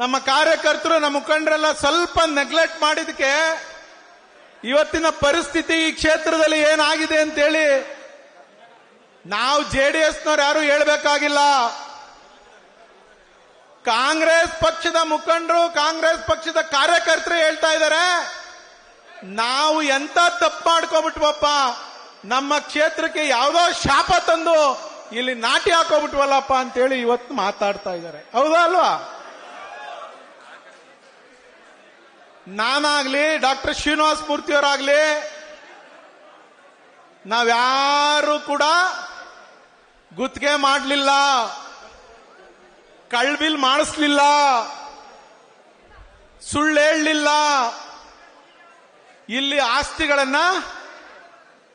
ನಮ್ಮ ಕಾರ್ಯಕರ್ತರು, ನಮ್ಮ ಮುಖಂಡರೆಲ್ಲ ಸ್ವಲ್ಪ ನೆಗ್ಲೆಕ್ಟ್ ಮಾಡಿದಕ್ಕೆ ಇವತ್ತಿನ ಪರಿಸ್ಥಿತಿ ಈ ಕ್ಷೇತ್ರದಲ್ಲಿ ಏನಾಗಿದೆ ಅಂತೇಳಿ ನಾವು ಜೆ ಡಿ ಎಸ್ನವ್ರು ಯಾರು ಹೇಳ್ಬೇಕಾಗಿಲ್ಲ. ಕಾಂಗ್ರೆಸ್ ಪಕ್ಷದ ಮುಖಂಡರು, ಕಾಂಗ್ರೆಸ್ ಪಕ್ಷದ ಕಾರ್ಯಕರ್ತರು ಹೇಳ್ತಾ ಇದ್ದಾರೆ, ನಾವು ಎಂತ ತಪ್ಪು ಮಾಡ್ಕೊಬಿಟ್ವಪ್ಪ, ನಮ್ಮ ಕ್ಷೇತ್ರಕ್ಕೆ ಯಾವುದೋ ಶಾಪ ತಂದು ಇಲ್ಲಿ ನಾಟಿ ಹಾಕೋಬಿಟ್ವಲ್ಲಪ್ಪ ಅಂತೇಳಿ ಇವತ್ತು ಮಾತಾಡ್ತಾ ಇದ್ದಾರೆ. ಹೌದಾ ಅಲ್ವಾ? ನಾನಾಗ್ಲಿ ಡಾಕ್ಟರ್ ಶ್ರೀನಿವಾಸ ಮೂರ್ತಿಯವರಾಗ್ಲಿ, ನಾವ್ಯಾರು ಕೂಡ ಗುತ್ತಿಗೆ ಮಾಡಲಿಲ್ಲ ಕಳ್ಬಿಲ್ ಮಾಡಿಸ್ಲಿಲ್ಲ, ಸುಳ್ಳು ಹೇಳಲಿಲ್ಲ. ಇಲ್ಲಿ ಆಸ್ತಿಗಳನ್ನ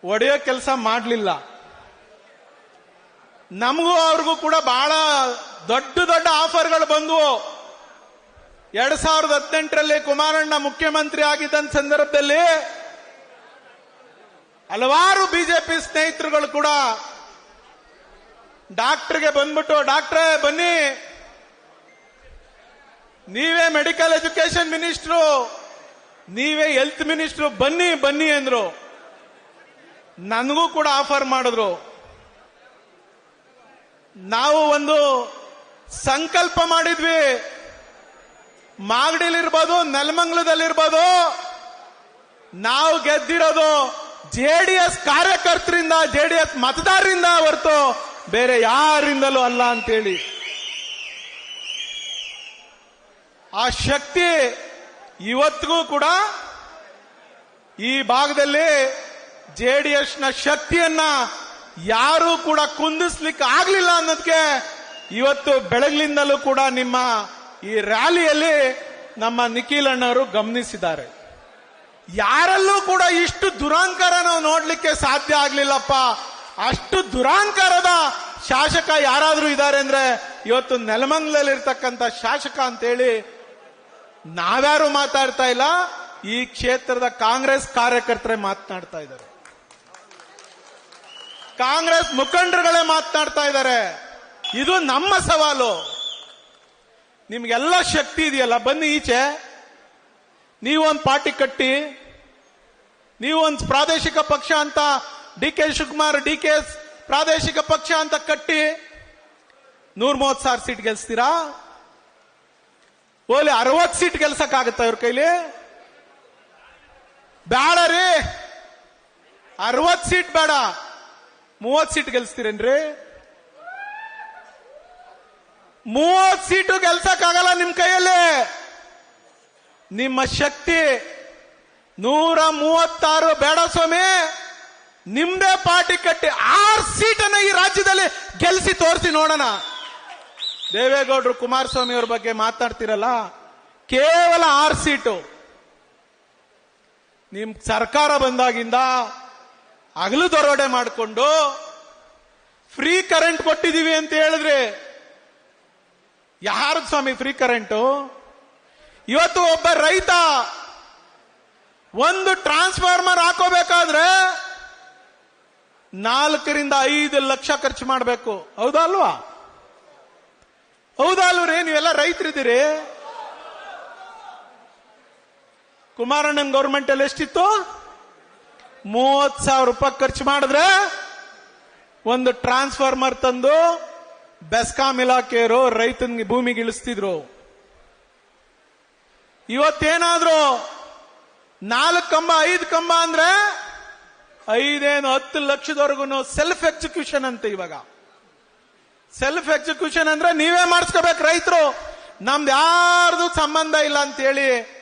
ಒಡೆಯೋ ಕೆಲಸ ಮಾಡಲಿಲ್ಲ. ನಮಗೂ ಅವ್ರಿಗೂ ಕೂಡ ಬಹಳ ದೊಡ್ಡ ದೊಡ್ಡ ಆಫರ್ಗಳು ಬಂದವು. ಎರಡ್ ಸಾವಿರದ ಹದಿನೆಂಟರಲ್ಲಿ ಕುಮಾರಣ್ಣ ಮುಖ್ಯಮಂತ್ರಿ ಆಗಿದ್ದ ಸಂದರ್ಭದಲ್ಲಿ ಹಲವಾರು ಬಿಜೆಪಿ ಸ್ನೇಹಿತರುಗಳು ಕೂಡ ಡಾಕ್ಟರ್ಗೆ ಬಂದ್ಬಿಟ್ಟು, ಡಾಕ್ಟ್ರೇ, ಬನ್ನಿ. ನೀವೇ ಮೆಡಿಕಲ್ ಎಜುಕೇಶನ್ ಮಿನಿಸ್ಟ್ರು. ನೀವೇ ಹೆಲ್ತ್ ಮಿನಿಸ್ಟ್ರು. ಬನ್ನಿ ಬನ್ನಿ ಅಂದ್ರು. ನನಗೂ ಕೂಡ ಆಫರ್ ಮಾಡಿದ್ರು. ನಾವು ಒಂದು ಸಂಕಲ್ಪ ಮಾಡಿದ್ವಿ. ಮಾಗಡಿಲಿರ್ಬೋದು ನೆಲಮಂಗ್ಲದಲ್ಲಿರ್ಬೋದು, ನಾವು ಗೆದ್ದಿರೋದು ಜೆ ಡಿ ಎಸ್ ಕಾರ್ಯಕರ್ತರಿಂದ, ಜೆಡಿಎಸ್ ಮತದಾರರಿಂದ ಹೊರತು ಬೇರೆ ಯಾರಿಂದಲೂ ಅಲ್ಲ ಅಂತೇಳಿ. ಆ ಶಕ್ತಿ ಇವತ್ತಿಗೂ ಕೂಡ ಈ ಭಾಗದಲ್ಲಿ ಜೆಡಿಎಸ್ನ ಶಕ್ತಿಯನ್ನ ಯಾರೂ ಕೂಡ ಕುಂದಿಸ್ಲಿಕ್ಕೆ ಆಗ್ಲಿಲ್ಲ ಅನ್ನೋದಕ್ಕೆ ಇವತ್ತು ಬೆಳಗ್ಲಿಂದಲೂ ಕೂಡ ನಿಮ್ಮ ಈ ರ್ಯಾಲಿಯಲ್ಲಿ ನಮ್ಮ ನಿಖಿಲ್ ಅಣ್ಣವರು ಗಮನಿಸಿದ್ದಾರೆ. ಯಾರಲ್ಲೂ ಕೂಡ ಇಷ್ಟು ದುರಾಂಕಾರ ನಾವು ನೋಡ್ಲಿಕ್ಕೆ ಸಾಧ್ಯ ಆಗ್ಲಿಲ್ಲಪ್ಪ. ಅಷ್ಟು ದುರಾಂಕಾರದ ಶಾಸಕ ಯಾರಾದ್ರೂ ಇದ್ದಾರೆ ಅಂದ್ರೆ ಇವತ್ತು ನೆಲಮಂಗಲಲ್ಲಿರ್ತಕ್ಕಂಥ ಶಾಸಕ ಅಂತೇಳಿ ನಾವ್ಯಾರು ಮಾತಾಡ್ತಾ ಇಲ್ಲ, ಈ ಕ್ಷೇತ್ರದ ಕಾಂಗ್ರೆಸ್ ಕಾರ್ಯಕರ್ತರೇ ಮಾತನಾಡ್ತಾ ಇದ್ದಾರೆ. ಕಾಂಗ್ರೆಸ್ ಮುಖಂಡರುಗಳೇ ಮಾತನಾಡ್ತಾ ಇದ್ದಾರೆ. ಇದು ನಮ್ಮ ಸವಾಲು. ನಿಮ್ಗೆಲ್ಲ ಶಕ್ತಿ ಇದೆಯಲ್ಲ, ಬನ್ನಿ ಈಚೆ. ನೀವೊಂದು ಪಾರ್ಟಿ ಕಟ್ಟಿ, ನೀವೊಂದು ಪ್ರಾದೇಶಿಕ ಪಕ್ಷ ಅಂತ D K Shivakumar, D K ಪ್ರಾದೇಶಿಕ ಪಕ್ಷ ಅಂತ ಕಟ್ಟಿ ನೂರ ಮೂವತ್ತು ಸಾವಿರ ಸೀಟ್ ಗೆಲ್ಸ್ತೀರಾ? ಓಲಿ ಅರವತ್ತು ಸೀಟ್ ಗೆಲ್ಸಕ್ಕಾಗತ್ತ ಇವ್ರ ಕೈಲಿ? ಬೇಡ ರೀ. ಅರವತ್ತು ಸೀಟ್ ಬೇಡ. ಮೂವತ್ತು ಸೀಟ್ ಗೆಲ್ಸ್ತೀರೇನ್ರಿ? ಮೂವತ್ತು ಸೀಟು ಗೆಲ್ಸಕ್ಕಾಗಲ್ಲ ನಿಮ್ ಕೈಯಲ್ಲಿ. ನಿಮ್ಮ ಶಕ್ತಿ ನೂರ ಮೂವತ್ತಾರು ಬೇಡ ಸ್ವಾಮಿ. ನಿಮ್ದೇ ಪಾರ್ಟಿ ಕಟ್ಟಿ ಆರು ಸೀಟನ್ನ ಈ ರಾಜ್ಯದಲ್ಲಿ ಗೆಲ್ಸಿ ತೋರಿಸಿ ನೋಡೋಣ. ದೇವೇಗೌಡರು ಕುಮಾರಸ್ವಾಮಿ ಅವ್ರ ಬಗ್ಗೆ ಮಾತಾಡ್ತಿರಲ್ಲ, ಕೇವಲ ಆರು ಸೀಟು. ನಿಮ್ ಸರ್ಕಾರ ಬಂದಾಗಿಂದ ಹಗಲು ದರೋಡೆ ಮಾಡಿಕೊಂಡು ಫ್ರೀ ಕರೆಂಟ್ ಕೊಟ್ಟಿದೀವಿ ಅಂತ ಹೇಳಿದ್ರಿ ಯಾರು ಸ್ವಾಮಿ ಫ್ರೀ ಕರೆಂಟು ಇವತ್ತು ಒಬ್ಬ ರೈತ ಒಂದು ಟ್ರಾನ್ಸ್ಫಾರ್ಮರ್ ಹಾಕೋಬೇಕಾದ್ರೆ ನಾಲ್ಕರಿಂದ ಐದು ಲಕ್ಷ ಖರ್ಚು ಮಾಡಬೇಕು. ಹೌದಾ ಅಲ್ವಾ? ಹೌದಾ ನೀವೆಲ್ಲ ರೈತರಿದ್ದೀರಿ? ಕುಮಾರಣ್ಣನ ಗೌರ್ಮೆಂಟ್ ಅಲ್ಲಿ ಎಷ್ಟಿತ್ತು? ಮೂವತ್ ಸಾವಿರ ರೂಪಾಯಿ ಖರ್ಚು ಮಾಡಿದ್ರೆ ಒಂದು ಟ್ರಾನ್ಸ್ಫಾರ್ಮರ್ ತಂದು ಬೆಸ್ಕಾಂ ಇಲಾಖೆಯವರು ರೈತನಿಗೆ ಭೂಮಿಗೆ ಇಳಿಸ್ತಿದ್ರು. ಇವತ್ತೇನಾದ್ರೂ ನಾಲ್ಕು ಕಂಬ, ಐದು ಕಂಬ ಅಂದ್ರೆ ಐದೇನು ಹತ್ತು ಲಕ್ಷದವರೆಗೂ ಸೆಲ್ಫ್ ಎಕ್ಸಿಕ್ಯೂಷನ್ ಅಂತ ಇವಾಗ. ಸೆಲ್ಫ್ ಎಕ್ಸಿಕ್ಯೂಷನ್ ಅಂದ್ರೆ ನೀವೇ ಮಾಡಿಸ್ಕೋಬೇಕು ರೈತರು. ನಮ್ದು ಯಾರ್ದು ಸಂಬಂಧ ಇಲ್ಲ ಅಂತ ಹೇಳಿ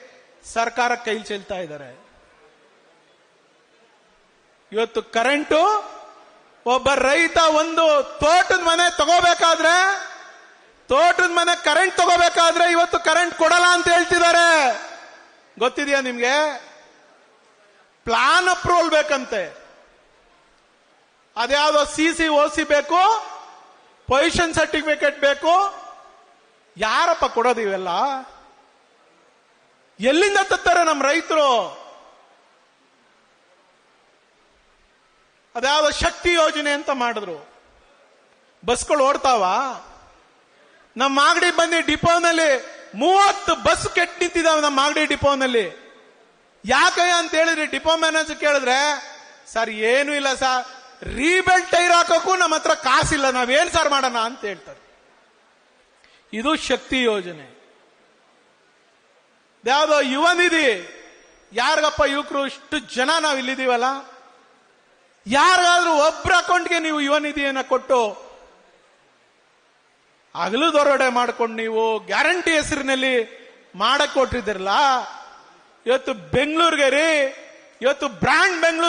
ಸರ್ಕಾರ ಕೈ ಚೆಲ್ತಾ ಇದ್ದಾರೆ. ಇವತ್ತು ಕರೆಂಟು ಒಬ್ಬ ರೈತ ಒಂದು ತೋಟದ ಮನೆ ತಗೋಬೇಕಾದ್ರೆ, ತೋಟದ ಮನೆ ಕರೆಂಟ್ ತಗೋಬೇಕಾದ್ರೆ ಇವತ್ತು ಕರೆಂಟ್ ಕೊಡಲ್ಲ ಅಂತ ಹೇಳ್ತಿದ್ದಾರೆ. ಗೊತ್ತಿದೆಯಾ ನಿಮ್ಗೆ? ಪ್ಲಾನ್ ಅಪ್ರೂವಲ್ ಬೇಕಂತೆ. ಅದ್ಯಾವುದೋ ಸಿ ಸಿ ಓ ಸಿ ಬೇಕು ಪೊಸಿಷನ್ ಸರ್ಟಿಫಿಕೇಟ್ ಬೇಕು. ಯಾರಪ್ಪ ಕೊಡೋದು ಇವೆಲ್ಲ? ಎಲ್ಲಿಂದ ತತ್ತಾರೆ ನಮ್ಮ ರೈತರು? ಅದ್ಯಾವುದೋ ಶಕ್ತಿ ಯೋಜನೆ ಅಂತ ಮಾಡಿದ್ರು. ಬಸ್ಗಳು ಓಡ್ತಾವ. ನಮ್ಮ ಮಾಗಡಿ ಬಂದು ಡಿಪೋನಲ್ಲಿ ಮೂವತ್ತು ಬಸ್ ಕೆಟ್ಟ ನಿಂತಿದ್ದಾವೆ ನಮ್ಮ ಮಾಗಡಿ ಡಿಪೋನಲ್ಲಿ. ಯಾಕೆ ಅಂತ ಹೇಳಿದ್ರಿ ಡಿಪೋ ಮ್ಯಾನೇಜರ್ ಕೇಳಿದ್ರೆ, ಸರ್, ಏನು ಇಲ್ಲ ಸರ್. ರೀಬೆಲ್ ಟೈರ್ ಹಾಕೋಕ್ಕೂ ನಮ್ಮ ಹತ್ರ ಕಾಸಿಲ್ಲ. ನಾವೇನ್ ಸರ್ ಮಾಡೋಣ? ಅಂತ ಹೇಳ್ತಾರೆ. ಇದು ಶಕ್ತಿ ಯೋಜನೆ. ಯಾವುದೋ ಯುವ ನಿಧಿ. ಯಾರಿಗಪ್ಪ ಯುವಕರು ಇಷ್ಟು ಜನ ನಾವು ಇಲ್ಲಿದ್ದೀವಲ್ಲ ಯಾರಿಗಾದ್ರೂ ಒಬ್ಬರ ಅಕೌಂಟ್ಗೆ ನೀವು ಯುವ ಕೊಟ್ಟು ಹಗಲು ದೊರಡೆ ಮಾಡ್ಕೊಂಡು ನೀವು ಗ್ಯಾರಂಟಿ ಹೆಸರಿನಲ್ಲಿ ಮಾಡಕ್ ಕೊಟ್ಟಿದ್ರಲ್ಲ ಇವತ್ತು ಬೆಂಗಳೂರಿಗೆ ರೀ. ಇವತ್ತು ಬ್ರ್ಯಾಂಡ್ ಬೆಂಗಳೂರು